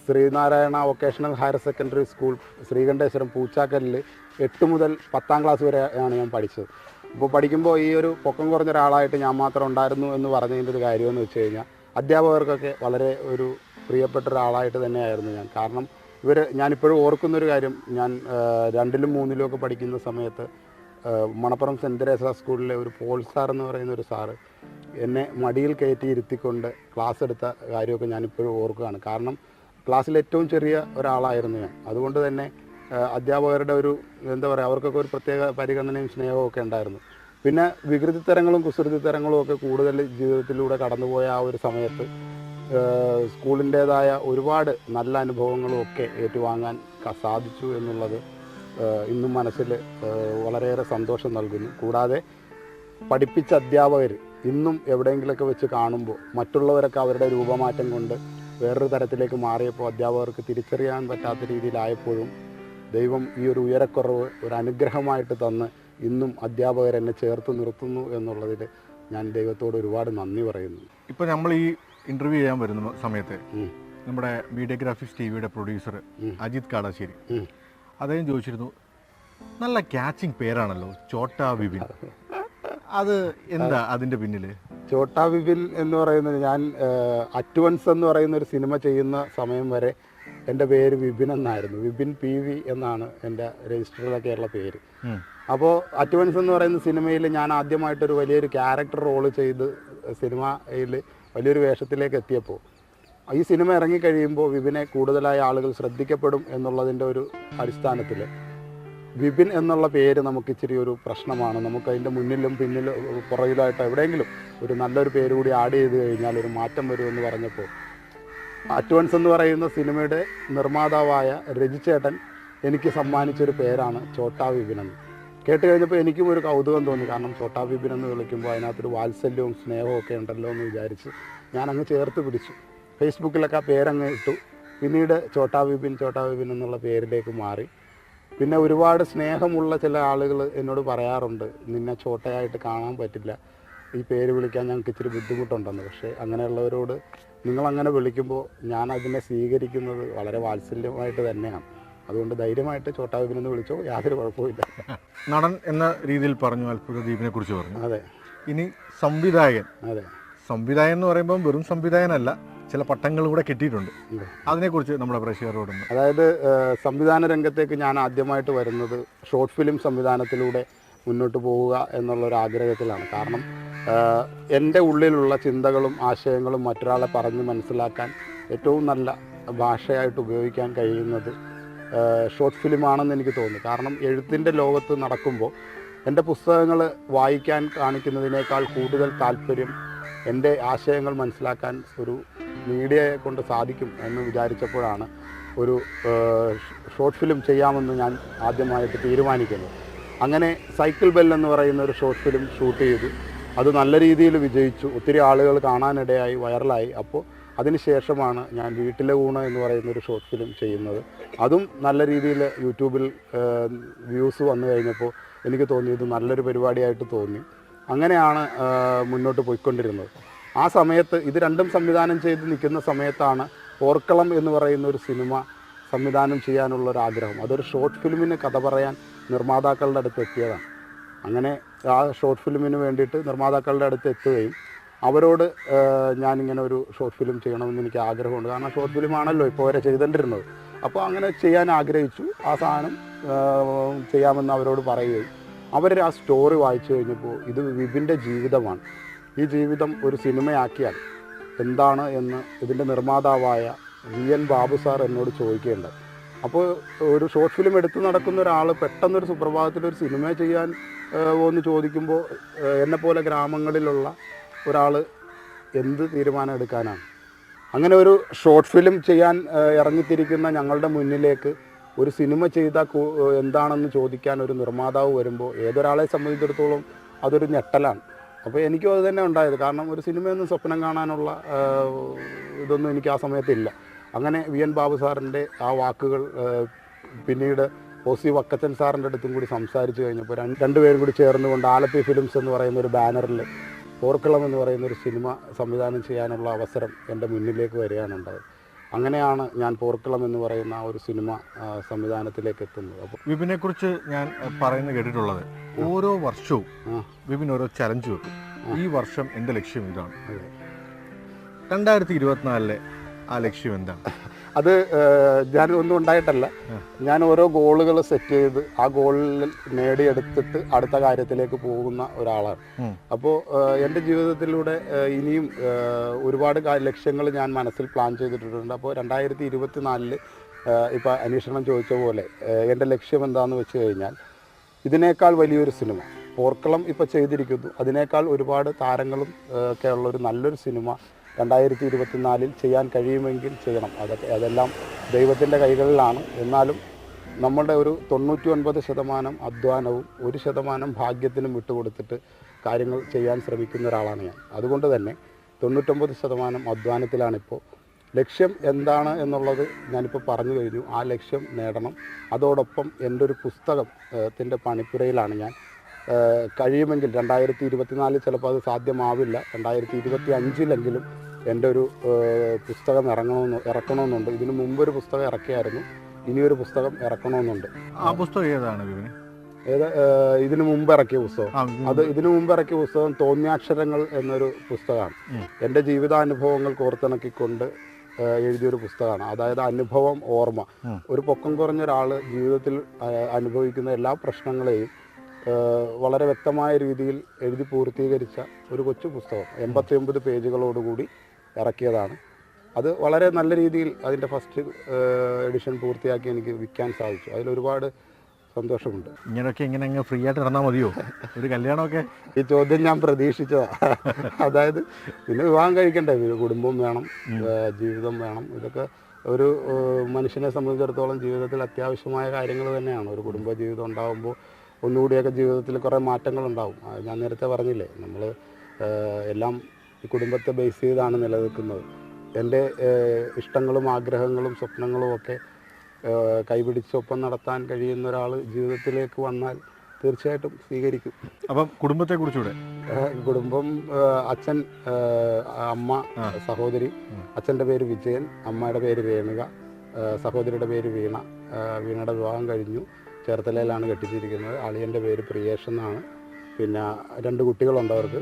Sreenarayana vocational higher secondary school Sreekanteswaram പൂച്ചാക്കലിൽ എട്ട് മുതൽ പത്താം ക്ലാസ് വരെയാണ് ഞാൻ പഠിച്ചത്. അപ്പോൾ പഠിക്കുമ്പോൾ ഈ ഒരു പൊക്കം കുറഞ്ഞ ഒരാളായിട്ട് ഞാൻ മാത്രം ഉണ്ടായിരുന്നു എന്ന് പറഞ്ഞതിന്റെ ഒരു കാര്യമെന്ന് വെച്ച് കഴിഞ്ഞാൽ അധ്യാപകർക്കൊക്കെ വളരെ ഒരു പ്രിയപ്പെട്ട ഒരാളായിട്ട് തന്നെയായിരുന്നു ഞാൻ. കാരണം ഇവർ ഞാനിപ്പോഴും ഓർക്കുന്നൊരു കാര്യം ഞാൻ രണ്ടിലും മൂന്നിലും ഒക്കെ പഠിക്കുന്ന സമയത്ത് മണപ്പുറം സെന്റ് തെരേസ സ്കൂളിലെ ഒരു പോൾ സാർ എന്ന് പറയുന്ന ഒരു സാറ് എന്നെ മടിയിൽ കയറ്റി ഇരുത്തിക്കൊണ്ട് ക്ലാസ് എടുത്ത കാര്യമൊക്കെ ഞാനിപ്പോഴും ഓർക്കുകയാണ്. കാരണം ക്ലാസ്സിൽ ഏറ്റവും ചെറിയ ഒരാളായിരുന്നു ഞാൻ. അതുകൊണ്ട് തന്നെ അധ്യാപകരുടെ ഒരു എന്താ പറയുക അവർക്കൊക്കെ ഒരു പ്രത്യേക പരിഗണനയും സ്നേഹവും ഒക്കെ ഉണ്ടായിരുന്നു. പിന്നെ വികൃതിത്തരങ്ങളും കുസൃതിത്തരങ്ങളും ഒക്കെ കൂടുതൽ ജീവിതത്തിലൂടെ കടന്നുപോയ ആ ഒരു സമയത്ത് സ്കൂളിന്റേതായ ഒരുപാട് നല്ല അനുഭവങ്ങളും ഒക്കെ ഏറ്റുവാങ്ങാൻ സാധിച്ചു എന്നുള്ളത് ഇന്നും മനസ്സിൽ വളരെയേറെ സന്തോഷം നൽകുന്നു. കൂടാതെ പഠിപ്പിച്ച അധ്യാപകർ ഇന്നും എവിടെയെങ്കിലുമൊക്കെ വെച്ച് കാണുമ്പോൾ മറ്റുള്ളവരൊക്കെ അവരുടെ രൂപമാറ്റം കൊണ്ട് വേറൊരു തരത്തിലേക്ക് മാറിയപ്പോൾ അധ്യാപകർക്ക് തിരിച്ചറിയാൻ പറ്റാത്ത രീതിയിലായപ്പോഴും ദൈവം ഈ ഒരു ഉയരക്കുറവ് ഒരു അനുഗ്രഹമായിട്ട് തന്ന് ഇന്നും അധ്യാപകർ എന്നെ ചേർത്ത് നിർത്തുന്നു എന്നുള്ളതിൽ ഞാൻ ദൈവത്തോട് ഒരുപാട് നന്ദി പറയുന്നു. ഇപ്പോൾ നമ്മൾ ഈ ഇന്റർവ്യൂ ചെയ്യാൻ വരുന്ന സമയത്ത് നമ്മുടെ വീഡിയോഗ്രാഫിക്സ് ടി വിയുടെ പ്രൊഡ്യൂസർ അജിത് കാടാശ്ശേരി. അദ്ദേഹം ചോദിച്ചിരുന്നു നല്ല ക്യാച്ചിങ് പേരാണല്ലോ ചോട്ടാ വിപിൻ. അത് എന്താ അതിന്റെ പിന്നിൽ ചോട്ടാ വിപിൻ എന്ന് പറയുന്നത് ഞാൻ അറ്റുവൻസ് എന്ന് പറയുന്ന ഒരു സിനിമ ചെയ്യുന്ന സമയം വരെ എന്റെ പേര് വിപിൻ എന്നായിരുന്നു. വിപിൻ പി വി എന്നാണ് എന്റെ രജിസ്റ്ററിലൊക്കെ കേരള പേര്. അപ്പോൾ അറ്റുവൻസ് എന്ന് പറയുന്ന സിനിമയിൽ ഞാൻ ആദ്യമായിട്ടൊരു വലിയൊരു ക്യാരക്ടർ റോൾ ചെയ്ത് സിനിമയിൽ വലിയൊരു വേഷത്തിലേക്ക് എത്തിയപ്പോൾ ഈ സിനിമ ഇറങ്ങിക്കഴിയുമ്പോൾ വിപിനെ കൂടുതലായ ആളുകൾ ശ്രദ്ധിക്കപ്പെടും എന്നുള്ളതിന്റെ ഒരു അടിസ്ഥാനത്തിൽ വിപിൻ എന്നുള്ള പേര് നമുക്ക് ഇച്ചിരി ഒരു പ്രശ്നമാണ്. നമുക്ക് അതിന്റെ മുന്നിലും പിന്നിലും പുറകിലായിട്ട് എവിടെയെങ്കിലും ഒരു നല്ലൊരു പേര് കൂടി ആഡ് ചെയ്ത് കഴിഞ്ഞാൽ ഒരു മാറ്റം വരുമെന്ന് പറഞ്ഞപ്പോൾ അറ്റ്വൻസ് എന്ന് പറയുന്ന സിനിമയുടെ നിർമ്മാതാവായ രജിച്ചേട്ടൻ എനിക്ക് സമ്മാനിച്ചൊരു പേരാണ് ചോട്ടാ വിപിൻ എന്ന്. കേട്ട് കഴിഞ്ഞപ്പോൾ എനിക്കും ഒരു കൗതുകം തോന്നി. കാരണം ചോട്ടാ വിപിൻ എന്ന് വിളിക്കുമ്പോൾ അതിനകത്തൊരു വാത്സല്യവും സ്നേഹവും ഒക്കെ ഉണ്ടല്ലോ എന്ന് വിചാരിച്ച് ഞാൻ അങ്ങ് ചേർത്ത് പിടിച്ചു. ഫേസ്ബുക്കിലൊക്കെ ആ പേരങ്ങ് ഇട്ടു. പിന്നീട് ചോട്ടാ വിപിൻ ചോട്ടാ വിപിൻ എന്നുള്ള പേരിലേക്ക് മാറി. പിന്നെ ഒരുപാട് സ്നേഹമുള്ള ചില ആളുകൾ എന്നോട് പറയാറുണ്ട് നിന്നെ ചോട്ടയായിട്ട് കാണാൻ പറ്റില്ല. ഈ പേര് വിളിക്കാൻ ഞങ്ങൾക്ക് ഇച്ചിരി ബുദ്ധിമുട്ടുണ്ടെന്ന്. പക്ഷേ അങ്ങനെയുള്ളവരോട് നിങ്ങളങ്ങനെ വിളിക്കുമ്പോൾ ഞാൻ അതിനെ സ്വീകരിക്കുന്നത് വളരെ വാത്സല്യമായിട്ട് തന്നെയാണ്. അതുകൊണ്ട് ധൈര്യമായിട്ട് ചോട്ടാ വിപിനെന്ന് വിളിച്ചോ യാതൊരു കുഴപ്പമില്ല നടൻ എന്ന രീതിയിൽ പറഞ്ഞു അത്ഭുത ദ്വീപിനെ കുറിച്ച് പറഞ്ഞു. അതെ. ഇനി സംവിധായകൻ. അതെ. സംവിധായകൻ എന്ന് പറയുമ്പോൾ വെറും സംവിധായകനല്ല ചില പട്ടങ്ങളും കൂടെ കിട്ടിയിട്ടുണ്ട്. അതിനെക്കുറിച്ച് നമ്മുടെ പ്രേക്ഷകരോടൊന്ന് അതായത് സംവിധാന രംഗത്തേക്ക് ഞാൻ ആദ്യമായിട്ട് വരുന്നത് ഷോർട്ട് ഫിലിം സംവിധാനത്തിലൂടെ മുന്നോട്ട് പോവുക എന്നുള്ളൊരു ആഗ്രഹത്തിലാണ്. കാരണം എന്റെ ഉള്ളിലുള്ള ചിന്തകളും ആശയങ്ങളും മറ്റൊരാളെ പറഞ്ഞ് മനസ്സിലാക്കാൻ ഏറ്റവും നല്ല ഭാഷയായിട്ട് ഉപയോഗിക്കാൻ കഴിയുന്നത് ഷോർട്ട് ഫിലിമാണെന്ന് എനിക്ക് തോന്നുന്നു. കാരണം എഴുത്തിന്റെ ലോകത്ത് നടക്കുമ്പോൾ എന്റെ പുസ്തകങ്ങൾ വായിക്കാൻ കാണിക്കുന്നതിനേക്കാൾ കൂടുതൽ താല്പര്യം എന്റെ ആശയങ്ങൾ മനസ്സിലാക്കാൻ ഒരു മീഡിയയെ കൊണ്ട് സാധിക്കും എന്ന് വിചാരിച്ചപ്പോഴാണ് ഒരു ഷോർട്ട് ഫിലിം ചെയ്യാമെന്ന് ഞാൻ ആദ്യമായിട്ട് തീരുമാനിക്കുന്നത്. അങ്ങനെ സൈക്കിൾ ബെൽ എന്ന് പറയുന്ന ഒരു ഷോർട്ട് ഫിലിം ഷൂട്ട് ചെയ്തു. അത് നല്ല രീതിയിൽ വിജയിച്ചു. ഒത്തിരി ആളുകൾ കാണാനിടയായി വൈറലായി. അപ്പോൾ അതിനുശേഷമാണ് ഞാൻ വീട്ടിലെ ഊണ് എന്ന് പറയുന്ന ഒരു ഷോർട്ട് ഫിലിം ചെയ്യുന്നത്. അതും നല്ല രീതിയിൽ യൂട്യൂബിൽ വ്യൂസ് വന്നു കഴിഞ്ഞപ്പോൾ എനിക്ക് തോന്നി ഇത് നല്ലൊരു പരിപാടിയായിട്ട് തോന്നി. അങ്ങനെയാണ് മുന്നോട്ട് പോയിക്കൊണ്ടിരുന്നത്. ആ സമയത്ത് ഇത് രണ്ടും സംവിധാനം ചെയ്ത് നിൽക്കുന്ന സമയത്താണ് ഓർക്കളം എന്ന് പറയുന്ന ഒരു സിനിമ സംവിധാനം ചെയ്യാനുള്ള ഒരു ആഗ്രഹം. അതൊരു ഷോർട്ട് ഫിലിമിന് കഥ പറയാൻ നിർമ്മാതാക്കളുടെ അടുത്ത് എത്തിയതാണ്. അങ്ങനെ ആ ഷോർട്ട് ഫിലിമിന് വേണ്ടിയിട്ട് നിർമ്മാതാക്കളുടെ അടുത്ത് എത്തുകയും അവരോട് ഞാനിങ്ങനെ ഒരു ഷോർട്ട് ഫിലിം ചെയ്യണമെന്ന് എനിക്ക് ആഗ്രഹമുണ്ട്. കാരണം ഷോർട്ട് ഫിലിമാണല്ലോ ഇപ്പോൾ വരെ ചെയ്തുകൊണ്ടിരുന്നത് അപ്പോൾ അങ്ങനെ ചെയ്യാൻ ആഗ്രഹിച്ചു. ആ സാധനം ചെയ്യാമെന്ന് അവരോട് പറയുകയും അവർ ആ സ്റ്റോറി വായിച്ചു കഴിഞ്ഞപ്പോൾ ഇത് വിപിന്റെ ജീവിതമാണ്. ഈ ജീവിതം ഒരു സിനിമയാക്കിയാൽ എന്താണ് എന്ന് ഇതിന്റെ നിർമ്മാതാവായ വി എൻ ബാബു സാർ എന്നോട് ചോദിക്കുകയുണ്ട് അപ്പോൾ ഒരു ഷോർട്ട് ഫിലിം എടുത്ത് നടക്കുന്ന ഒരാൾ പെട്ടെന്നൊരു സുപ്രഭാതത്തിൽ ഒരു സിനിമ ചെയ്യാൻ ഒന്ന് ചോദിക്കുമ്പോൾ എന്നെപ്പോലെ ഗ്രാമങ്ങളിലുള്ള ഒരാൾ എന്ത് തീരുമാനം എടുക്കാനാണ്? അങ്ങനെ ഒരു ഷോർട്ട് ഫിലിം ചെയ്യാൻ ഇറങ്ങിത്തിരിക്കുന്ന ഞങ്ങളുടെ മുന്നിലേക്ക് ഒരു സിനിമ ചെയ്ത എന്താണെന്ന് ചോദിക്കാൻ ഒരു നിർമ്മാതാവ് വരുമ്പോൾ ഏതൊരാളെ സംബന്ധിച്ചിടത്തോളം അതൊരു ഞെട്ടലാണ്. അപ്പോൾ എനിക്കും അത് തന്നെ ഉണ്ടായത്. കാരണം ഒരു സിനിമയൊന്നും സ്വപ്നം കാണാനുള്ള ഇതൊന്നും എനിക്ക് ആ സമയത്തില്ല. അങ്ങനെ വി എൻ ബാബു സാറിന്റെ ആ വാക്കുകൾ പിന്നീട് ഒ സി വക്കച്ചൻ സാറിന്റെ അടുത്തും കൂടി സംസാരിച്ചു കഴിഞ്ഞപ്പോൾ രണ്ട് രണ്ടുപേരും കൂടി ചേർന്നുകൊണ്ട് ആലപ്പി ഫിലിംസ് എന്ന് പറയുന്ന ഒരു ബാനറിൽ പോർക്കളം എന്ന് പറയുന്ന ഒരു സിനിമ സംവിധാനം ചെയ്യാനുള്ള അവസരം എന്റെ മുന്നിലേക്ക് വരികയാണ് ഉണ്ടായത്. അങ്ങനെയാണ് ഞാൻ പോർക്കളം എന്ന് പറയുന്ന ആ ഒരു സിനിമ സംവിധാനത്തിലേക്ക് എത്തുന്നത്. അപ്പോൾ വിപിനെ കുറിച്ച് ഞാൻ പറയുന്നത് കേട്ടിട്ടുള്ളത് ഓരോ വർഷവും വിപിൻ ഓരോ ചലഞ്ച് വെക്കും. ഈ വർഷം എന്റെ ലക്ഷ്യം ഇതാണ്. രണ്ടായിരത്തി ഇരുപത്തിനാലിലെ ആ ലക്ഷ്യം എന്താണ്? അത് ഞാൻ ഒന്നും ഉണ്ടായിട്ടല്ല. ഞാൻ ഓരോ ഗോളുകൾ സെറ്റ് ചെയ്ത് ആ ഗോളിൽ നേടിയെടുത്തിട്ട് അടുത്ത കാര്യത്തിലേക്ക് പോകുന്ന ഒരാളാണ്. അപ്പോൾ എന്റെ ജീവിതത്തിലൂടെ ഇനിയും ഒരുപാട് ലക്ഷ്യങ്ങൾ ഞാൻ മനസ്സിൽ പ്ലാൻ ചെയ്തിട്ടുണ്ട് അപ്പോൾ രണ്ടായിരത്തി ഇരുപത്തിനാലിൽ ഇപ്പോൾ അന്വേഷണം ചോദിച്ച പോലെ എന്റെ ലക്ഷ്യം എന്താണെന്ന് വെച്ച് കഴിഞ്ഞാൽ ഇതിനേക്കാൾ വലിയൊരു സിനിമ. പോർക്കളം ഇപ്പോൾ ചെയ്തിരിക്കുന്നു. അതിനേക്കാൾ ഒരുപാട് താരങ്ങളും ഒക്കെ ഉള്ള ഒരു നല്ലൊരു സിനിമ രണ്ടായിരത്തി ഇരുപത്തിനാലിൽ ചെയ്യാൻ കഴിയുമെങ്കിൽ ചെയ്യണം. അതൊക്കെ അതെല്ലാം ദൈവത്തിന്റെ കൈകളിലാണ്. എന്നാലും നമ്മളുടെ ഒരു തൊണ്ണൂറ്റി ഒൻപത് ശതമാനം അധ്വാനവും ഒരു ശതമാനം ഭാഗ്യത്തിനും വിട്ടുകൊടുത്തിട്ട് കാര്യങ്ങൾ ചെയ്യാൻ ശ്രമിക്കുന്ന ഒരാളാണ് ഞാൻ. അതുകൊണ്ട് തന്നെ തൊണ്ണൂറ്റൊമ്പത് ശതമാനം അധ്വാനത്തിലാണിപ്പോൾ. ലക്ഷ്യം എന്താണ് എന്നുള്ളത് ഞാനിപ്പോൾ പറഞ്ഞു കഴിഞ്ഞു. ആ ലക്ഷ്യം നേടണം. അതോടൊപ്പം എന്റെ ഒരു പുസ്തകത്തിന്റെ പണിപ്പുരയിലാണ് ഞാൻ കഴിയുമെങ്കിൽ രണ്ടായിരത്തി ഇരുപത്തിനാലിൽ ചിലപ്പോൾ അത് സാധ്യമാവില്ല. രണ്ടായിരത്തി ഇരുപത്തി അഞ്ചിലെങ്കിലും എന്റെ ഒരു പുസ്തകം ഇറങ്ങണമെന്ന് ഇറക്കണമെന്നുണ്ട്. ഇതിനു മുമ്പൊരു പുസ്തകം ഇറക്കിയായിരുന്നു. ഇനിയൊരു പുസ്തകം ഇറക്കണമെന്നുണ്ട്. ആ പുസ്തകം ഏതാണ് ഏത് ഇതിനു മുമ്പ് ഇറക്കിയ പുസ്തകം. അത് ഇതിനു മുമ്പ് ഇറക്കിയ പുസ്തകം തോന്നിയാക്ഷരങ്ങൾ എന്നൊരു പുസ്തകമാണ്. എന്റെ ജീവിതാനുഭവങ്ങൾ കോർത്തിണക്കിക്കൊണ്ട് എഴുതിയൊരു പുസ്തകമാണ്. അതായത് അനുഭവം ഓർമ്മ. ഒരു പൊക്കം കുറഞ്ഞ ഒരാൾ ജീവിതത്തിൽ അനുഭവിക്കുന്ന എല്ലാ പ്രശ്നങ്ങളെയും വളരെ വ്യക്തമായ രീതിയിൽ എഴുതി പൂർത്തീകരിച്ച ഒരു കൊച്ചു പുസ്തകം എൺപത്തി ഒമ്പത് പേജുകളോടുകൂടി ഇറക്കിയതാണ്. അത് വളരെ നല്ല രീതിയിൽ അതിന്റെ ഫസ്റ്റ് എഡിഷൻ പൂർത്തിയാക്കി എനിക്ക് വിൽക്കാൻ സാധിച്ചു. അതിലൊരുപാട് സന്തോഷമുണ്ട്. ഇങ്ങനെയൊക്കെ ഇങ്ങനെ അങ്ങ് ഫ്രീ ആയിട്ട് നടന്നാൽ മതിയോ? ഒരു കല്യാണമൊക്കെ? ഈ ചോദ്യം ഞാൻ പ്രതീക്ഷിച്ചതാ. അതായത് പിന്നെ വിവാഹം കഴിക്കണ്ടേ? കുടുംബം വേണം ജീവിതം വേണം. ഇതൊക്കെ ഒരു മനുഷ്യനെ സംബന്ധിച്ചിടത്തോളം ജീവിതത്തിൽ അത്യാവശ്യമായ കാര്യങ്ങൾ തന്നെയാണ്. ഒരു കുടുംബ ജീവിതം ഉണ്ടാകുമ്പോൾ ഒന്നുകൂടിയൊക്കെ ജീവിതത്തിൽ കുറേ മാറ്റങ്ങൾ ഉണ്ടാവും ഞാൻ നേരത്തെ പറഞ്ഞില്ലേ നമ്മൾ എല്ലാം ഈ കുടുംബത്തെ ബേസ് ചെയ്താണ് നിലനിൽക്കുന്നത്. എന്റെ ഇഷ്ടങ്ങളും ആഗ്രഹങ്ങളും സ്വപ്നങ്ങളും ഒക്കെ കൈപിടിച്ചൊപ്പം നടത്താൻ കഴിയുന്ന ഒരാൾ ജീവിതത്തിലേക്ക് വന്നാൽ തീർച്ചയായിട്ടും സ്വീകരിക്കും. അപ്പം കുടുംബത്തെ കുറിച്ചുകൂടെ കുടുംബം അച്ഛൻ അമ്മ സഹോദരി അച്ഛന്റെ പേര് വിജയൻ അമ്മയുടെ പേര് രേണുക സഹോദരിയുടെ പേര് വീണ വീണയുടെ വിവാഹം കഴിഞ്ഞു. ചേർത്തലയിലാണ് കെട്ടിച്ചിരിക്കുന്നത്. അളിയന്റെ പേര് പ്രിയേഷ് എന്നാണ്. പിന്നെ രണ്ട് കുട്ടികളുണ്ട് അവർക്ക്.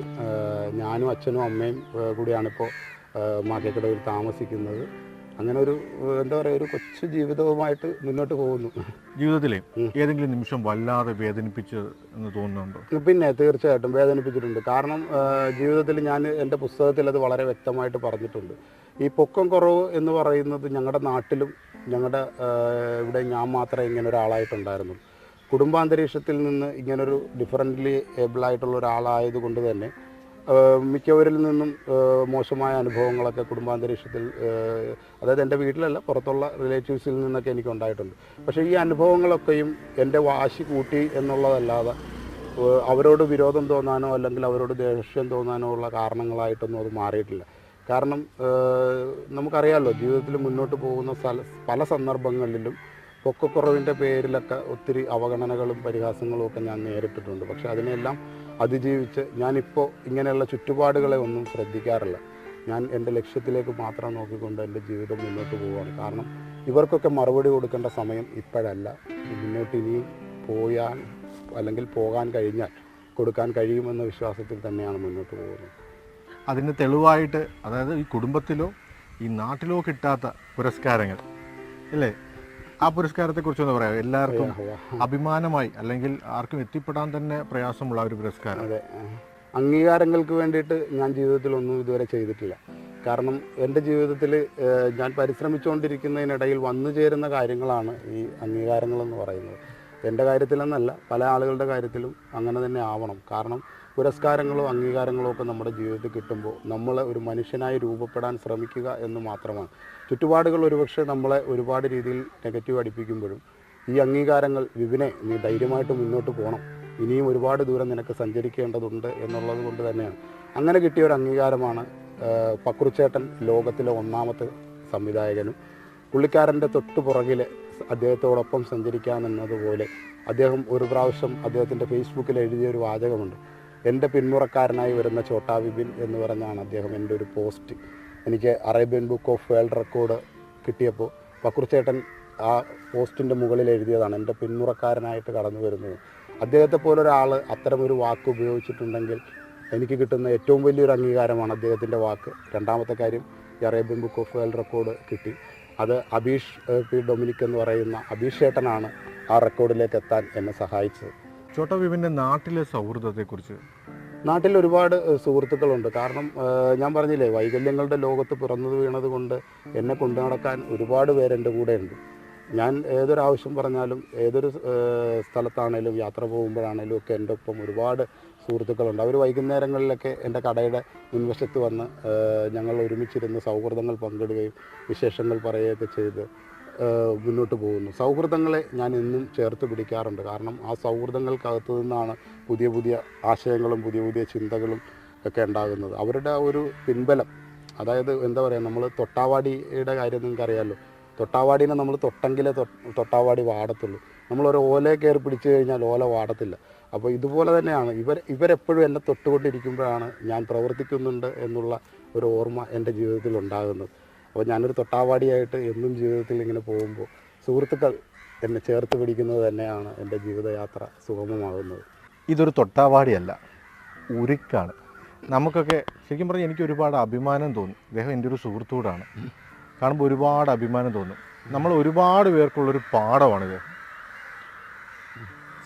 ഞാനും അച്ഛനും അമ്മയും കൂടിയാണിപ്പോൾ മാക്കേക്കടവിൽ താമസിക്കുന്നത്. അങ്ങനെ ഒരു എന്താ പറയുക ഒരു കൊച്ചു ജീവിതവുമായിട്ട് മുന്നോട്ട് പോകുന്നു. ജീവിതത്തിലെ ഏതെങ്കിലും നിമിഷം വല്ലാതെ വേദനിപ്പിച്ച് എന്ന് തോന്നുന്നുണ്ടോ? പിന്നെ തീർച്ചയായിട്ടും വേദനിപ്പിച്ചിട്ടുണ്ട്. കാരണം ജീവിതത്തിൽ ഞാൻ എന്റെ പുസ്തകത്തിൽ അത് വളരെ വ്യക്തമായിട്ട് പറഞ്ഞിട്ടുണ്ട്. ഈ പൊക്കം കുറവ് എന്ന് പറയുന്നത് ഞങ്ങളുടെ നാട്ടിലും ഞങ്ങളുടെ ഇവിടെ ഞാൻ മാത്രമേ ഇങ്ങനെ ഒരാളായിട്ടുണ്ടായിരുന്നു. കുടുംബാന്തരീക്ഷത്തിൽ നിന്ന് ഇങ്ങനൊരു ഡിഫറന്റ്ലി ഏബിളായിട്ടുള്ള ഒരാളായതുകൊണ്ട് തന്നെ ഏഹ്, മിക്കവരിൽ നിന്നും മോശമായ അനുഭവങ്ങളൊക്കെ കുടുംബാന്തരീക്ഷത്തിൽ അതായത് എന്റെ വീട്ടിലല്ല പുറത്തുള്ള റിലേറ്റീവ്സിൽ നിന്നൊക്കെ എനിക്ക് ഉണ്ടായിട്ടുണ്ട്. പക്ഷേ ഈ അനുഭവങ്ങളൊക്കെയും എന്റെ വാശി കൂട്ടി എന്നുള്ളതല്ലാതെ അവരോട് വിരോധം തോന്നാനോ അല്ലെങ്കിൽ അവരോട് ദേഷ്യം തോന്നാനോ ഉള്ള കാരണങ്ങളായിട്ടൊന്നും അത് മാറിയിട്ടില്ല. കാരണം നമുക്കറിയാമല്ലോ ജീവിതത്തിൽ മുന്നോട്ട് പോകുന്ന സ്ഥല പല സന്ദർഭങ്ങളിലും പൊക്കക്കുറവിന്റെ പേരിലൊക്കെ ഒത്തിരി അവഗണനകളും പരിഹാസങ്ങളും ഒക്കെ ഞാൻ നേരിട്ടിട്ടുണ്ട്. പക്ഷെ അതിനെല്ലാം അതിജീവിച്ച് ഞാനിപ്പോൾ ഇങ്ങനെയുള്ള ചുറ്റുപാടുകളെ ഒന്നും ശ്രദ്ധിക്കാറില്ല. ഞാൻ എന്റെ ലക്ഷ്യത്തിലേക്ക് മാത്രം നോക്കിക്കൊണ്ട് എന്റെ ജീവിതം മുന്നോട്ട് പോവുകയാണ്. കാരണം ഇവർക്കൊക്കെ മറുപടി കൊടുക്കേണ്ട സമയം ഇപ്പോഴല്ല. മുന്നോട്ട് ഇനിയും പോയാൽ അല്ലെങ്കിൽ പോകാൻ കഴിഞ്ഞാൽ കൊടുക്കാൻ കഴിയുമെന്ന വിശ്വാസത്തിൽ തന്നെയാണ് മുന്നോട്ട് പോകുന്നത്. അതിന് തെളിവായിട്ട് അതായത് ഈ കുടുംബത്തിലോ ഈ നാട്ടിലോ കിട്ടാത്ത പുരസ്കാരങ്ങൾ അല്ലേ? ആ പുരസ്കാരത്തെക്കുറിച്ച് ഒന്ന് പറയാം. എല്ലാവർക്കും അഭിമാനമായി അല്ലെങ്കിൽ ആർക്കും എത്തിപ്പെടാൻ തന്നെ പ്രയാസമുള്ള ഒരു പുരസ്കാരം. അതെ. അംഗീകാരങ്ങൾക്ക് വേണ്ടിയിട്ട് ഞാൻ ജീവിതത്തിൽ ഒന്നും ഇതുവരെ ചെയ്തിട്ടില്ല. കാരണം എന്റെ ജീവിതത്തിൽ ഞാൻ പരിശ്രമിച്ചുകൊണ്ടിരിക്കുന്നതിനിടയിൽ വന്നു ചേരുന്ന കാര്യങ്ങളാണ് ഈ അംഗീകാരങ്ങളെന്ന് പറയുന്നത്. എന്റെ കാര്യത്തിലെന്നല്ല പല ആളുകളുടെ കാര്യത്തിലും അങ്ങനെ തന്നെ ആവണം. കാരണം പുരസ്കാരങ്ങളോ അംഗീകാരങ്ങളോ ഒക്കെ നമ്മുടെ ജീവിതത്തിൽ കിട്ടുമ്പോൾ നമ്മൾ ഒരു മനുഷ്യനായി രൂപപ്പെടാൻ ശ്രമിക്കുക എന്ന് മാത്രമാണ്. ചുറ്റുപാടുകൾ ഒരുപക്ഷെ നമ്മളെ ഒരുപാട് രീതിയിൽ നെഗറ്റീവ് അടിപ്പിക്കുമ്പോഴും ഈ അംഗീകാരങ്ങൾ വിപിനെ നീ ധൈര്യമായിട്ട് മുന്നോട്ട് പോകണം ഇനിയും ഒരുപാട് ദൂരം നിനക്ക് സഞ്ചരിക്കേണ്ടതുണ്ട് എന്നുള്ളത് കൊണ്ട് തന്നെയാണ്. അങ്ങനെ കിട്ടിയ ഒരു അംഗീകാരമാണ് പക്രുച്ചേട്ടൻ ലോകത്തിലെ ഒന്നാമത്തെ സംവിധായകനും. പുള്ളിക്കാരന്റെ തൊട്ടു പുറകിൽ അദ്ദേഹത്തോടൊപ്പം സഞ്ചരിക്കാമെന്നതുപോലെ അദ്ദേഹം ഒരു പ്രാവശ്യം അദ്ദേഹത്തിന്റെ ഫേസ്ബുക്കിൽ എഴുതിയ ഒരു വാചകമുണ്ട്. എന്റെ പിന്മുറക്കാരനായി വരുന്ന ചോട്ടാ വിപിൻ എന്ന് പറഞ്ഞാണ് അദ്ദേഹം എന്റെ ഒരു പോസ്റ്റ്. എനിക്ക് Arabian book of world record കിട്ടിയപ്പോൾ വക്രുച്ചേട്ടൻ ആ പോസ്റ്റിന്റെ മുകളിൽ എഴുതിയതാണ്. എന്റെ പിന്മുറക്കാരനായിട്ട് കടന്നു വരുന്നത്. അദ്ദേഹത്തെ പോലൊരാൾ അത്തരമൊരു വാക്ക് ഉപയോഗിച്ചിട്ടുണ്ടെങ്കിൽ എനിക്ക് കിട്ടുന്ന ഏറ്റവും വലിയൊരു അംഗീകാരമാണ് അദ്ദേഹത്തിന്റെ വാക്ക്. രണ്ടാമത്തെ കാര്യം ഈ Arabian book of world record കിട്ടി. അത് അബീഷ് പി ഡൊമിനിക് എന്ന് പറയുന്ന അബീഷ് ചേട്ടനാണ് ആ റെക്കോർഡിലേക്ക് എത്താൻ എന്നെ സഹായിച്ചത്. ചോട്ടോ വിപിന്റെ നാട്ടിലെ സൗഹൃദത്തെക്കുറിച്ച് നാട്ടിൽ ഒരുപാട് സുഹൃത്തുക്കളുണ്ട്. കാരണം ഞാൻ പറഞ്ഞില്ലേ വൈകല്യങ്ങളുടെ ലോകത്ത് പിറന്നത് വീണത് കൊണ്ട് എന്നെ കൊണ്ടു നടക്കാൻ ഒരുപാട് പേരെന്റെ കൂടെ ഉണ്ട്. ഞാൻ ഏതൊരു ആവശ്യം പറഞ്ഞാലും ഏതൊരു സ്ഥലത്താണേലും യാത്ര പോകുമ്പോഴാണേലും ഒക്കെ എന്റെ ഒപ്പം ഒരുപാട് സുഹൃത്തുക്കളുണ്ട്. അവർ വൈകുന്നേരങ്ങളിലൊക്കെ എന്റെ കടയുടെ മുൻവശത്ത് വന്ന് ഞങ്ങൾ ഒരുമിച്ചിരുന്ന് സൗഹൃദങ്ങൾ പങ്കിടുകയും വിശേഷങ്ങൾ പറയുകയൊക്കെ ചെയ്ത് മുന്നോട്ട് പോകുന്നു. സൗഹൃദങ്ങളെ ഞാൻ എന്നും ചേർത്ത് പിടിക്കാറുണ്ട്. കാരണം ആ സൗഹൃദങ്ങൾക്കകത്തു നിന്നാണ് പുതിയ പുതിയ ആശയങ്ങളും പുതിയ പുതിയ ചിന്തകളും ഒക്കെ ഉണ്ടാകുന്നത്. അവരുടെ ഒരു പിൻബലം അതായത് എന്താ പറയുക നമ്മൾ തൊട്ടാവാടിയുടെ കാര്യം നിങ്ങൾക്ക് അറിയാമല്ലോ തൊട്ടാവാടിനെ നമ്മൾ തൊട്ടെങ്കിലേ തൊട്ടാവാടി വാടത്തുള്ളൂ. നമ്മളൊരു ഓലയെ കയറി പിടിച്ചു കഴിഞ്ഞാൽ ഓല വാടത്തില്ല. അപ്പോൾ ഇതുപോലെ തന്നെയാണ്. ഇവർ ഇവരെപ്പോഴും എന്നെ തൊട്ടുകൊണ്ടിരിക്കുമ്പോഴാണ് ഞാൻ പ്രവർത്തിക്കുന്നുണ്ട് എന്നുള്ള ഒരു ഓർമ്മ എന്റെ ജീവിതത്തിൽ ഉണ്ടാകുന്നത്. അപ്പോൾ ഞാനൊരു തൊട്ടാവാടിയായിട്ട് എന്നും ജീവിതത്തിൽ ഇങ്ങനെ പോകുമ്പോൾ സുഹൃത്തുക്കൾ എന്നെ ചേർത്ത് പിടിക്കുന്നത് തന്നെയാണ് എന്റെ ജീവിതയാത്ര സുഗമമാകുന്നത്. ഇതൊരു തൊട്ടാവാടിയല്ല ഉരുക്കാണ്. നമുക്കൊക്കെ ശരിക്കും പറഞ്ഞാൽ എനിക്ക് ഒരുപാട് അഭിമാനം തോന്നും. ഇദ്ദേഹം എന്റെ ഒരു സുഹൃത്തുകൂടാണ്. കാണുമ്പോൾ ഒരുപാട് അഭിമാനം തോന്നും. നമ്മൾ ഒരുപാട് പേർക്കുള്ളൊരു പാഠമാണിത്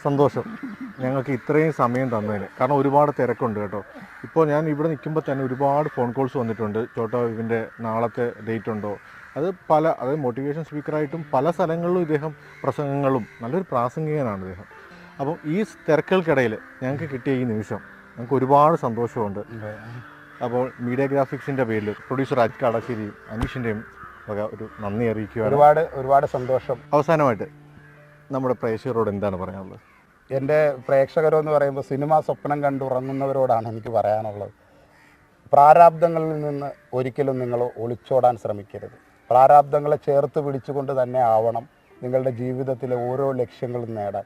സന്തോഷം. ഞങ്ങൾക്ക് ഇത്രയും സമയം തന്നതിന്. കാരണം ഒരുപാട് തിരക്കുണ്ട് കേട്ടോ. ഇപ്പോൾ ഞാൻ ഇവിടെ നിൽക്കുമ്പോൾ തന്നെ ഒരുപാട് ഫോൺ കോൾസ് വന്നിട്ടുണ്ട്. ചോട്ടോ ഇതിന്റെ നാളത്തെ ഡേറ്റ് ഉണ്ടോ? അത് പല അതായത് മോട്ടിവേഷൻ സ്പീക്കറായിട്ടും പല സ്ഥലങ്ങളിലും ഇദ്ദേഹം പ്രസംഗങ്ങളും നല്ലൊരു പ്രാസംഗികനാണ് ഇദ്ദേഹം. അപ്പം ഈ തിരക്കുകൾക്കിടയിൽ ഞങ്ങൾക്ക് കിട്ടിയ ഈ നിമിഷം ഞങ്ങൾക്ക് ഒരുപാട് സന്തോഷമുണ്ട്. അപ്പോൾ മീഡിയ ഗ്രാഫിക്സിന്റെ പേരിൽ പ്രൊഡ്യൂസർ അജ് കാടാശ്ശേരിയും അനീഷിന്റെയും വക ഒരു നന്ദി അറിയിക്കുക ഒരുപാട് ഒരുപാട് സന്തോഷം. അവസാനമായിട്ട് നമ്മുടെ പ്രേക്ഷകരോട് എന്താണ് പറയാനുള്ളത്? എന്റെ പ്രേക്ഷകരെന്ന് പറയുമ്പോൾ സിനിമ സ്വപ്നം കണ്ടുറങ്ങുന്നവരോടാണ് എനിക്ക് പറയാനുള്ളത്. പ്രാരാബ്ദങ്ങളിൽ നിന്ന് ഒരിക്കലും നിങ്ങൾ ഒളിച്ചോടാൻ ശ്രമിക്കരുത്. പ്രാരാബ്ദങ്ങളെ ചേർത്ത് പിടിച്ചുകൊണ്ട് തന്നെ ആവണം നിങ്ങളുടെ ജീവിതത്തിലെ ഓരോ ലക്ഷ്യങ്ങളും നേടാൻ.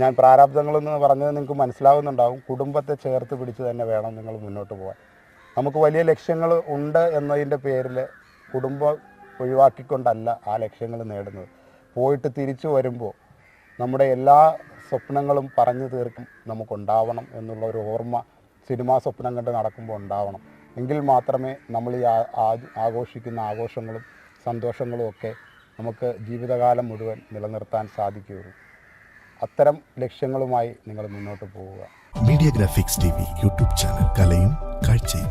ഞാൻ പ്രാരാബ്ദങ്ങളെന്ന് പറഞ്ഞത് നിങ്ങൾക്ക് മനസ്സിലാവുന്നുണ്ടാവും. കുടുംബത്തെ ചേർത്ത് പിടിച്ച് തന്നെ വേണം നിങ്ങൾ മുന്നോട്ട് പോകാൻ നമുക്ക് വലിയ ലക്ഷ്യങ്ങൾ ഉണ്ട് എന്നതിന്റെ പേരിൽ കുടുംബം ഒഴിവാക്കിക്കൊണ്ടല്ല ആ ലക്ഷ്യങ്ങൾ നേടുന്നത്. പോയിട്ട് തിരിച്ചു വരുമ്പോൾ നമ്മുടെ എല്ലാ സ്വപ്നങ്ങളും പറഞ്ഞു തീർക്കും നമുക്കുണ്ടാവണം എന്നുള്ള ഒരു ഓർമ്മ സിനിമാ സ്വപ്നം കണ്ട് നടക്കുമ്പോൾ ഉണ്ടാവണം. എങ്കിൽ മാത്രമേ നമ്മൾ ഈ ആഘോഷിക്കുന്ന ആഘോഷങ്ങളും സന്തോഷങ്ങളും ഒക്കെ നമുക്ക് ജീവിതകാലം മുഴുവൻ നിലനിർത്താൻ സാധിക്കുകയുള്ളൂ. അത്തരം ലക്ഷ്യങ്ങളുമായി നിങ്ങൾ മുന്നോട്ട് പോവുക. Media graphics T V YouTube channel കലയും കാഴ്ചയും.